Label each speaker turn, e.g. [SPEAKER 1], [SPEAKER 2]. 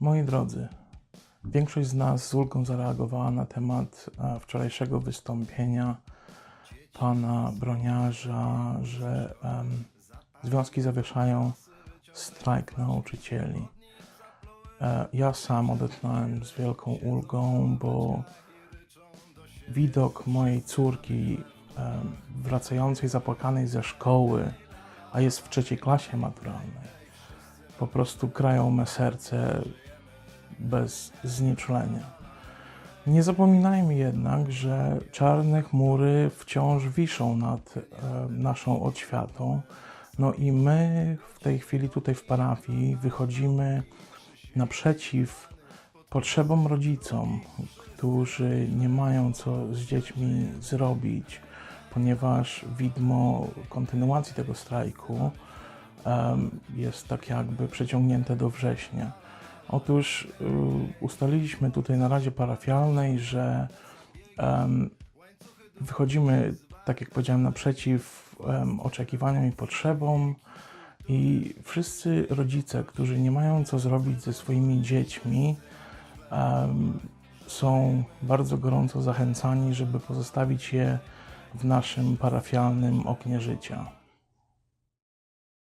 [SPEAKER 1] Moi drodzy, większość z nas z ulgą zareagowała na temat e, wczorajszego wystąpienia pana broniarza, że em, związki zawieszają strajk nauczycieli. E, ja sam odetchnąłem z wielką ulgą, bo widok mojej córki wracającej zapłakanej ze szkoły, a jest w trzeciej klasie maturalnej, po prostu krają me serce bez znieczulenia. Nie zapominajmy jednak, że czarne chmury wciąż wiszą nad e, naszą odświatą. No i my w tej chwili tutaj w parafii wychodzimy naprzeciw potrzebom rodzicom, którzy nie mają co z dziećmi zrobić, ponieważ widmo kontynuacji tego strajku em, jest tak jakby przeciągnięte do września. Otóż y, ustaliliśmy tutaj na Radzie Parafialnej, że wychodzimy, tak jak powiedziałem, naprzeciw oczekiwaniom i potrzebom i wszyscy rodzice, którzy nie mają co zrobić ze swoimi dziećmi, są bardzo gorąco zachęcani, żeby pozostawić je w naszym parafialnym oknie życia.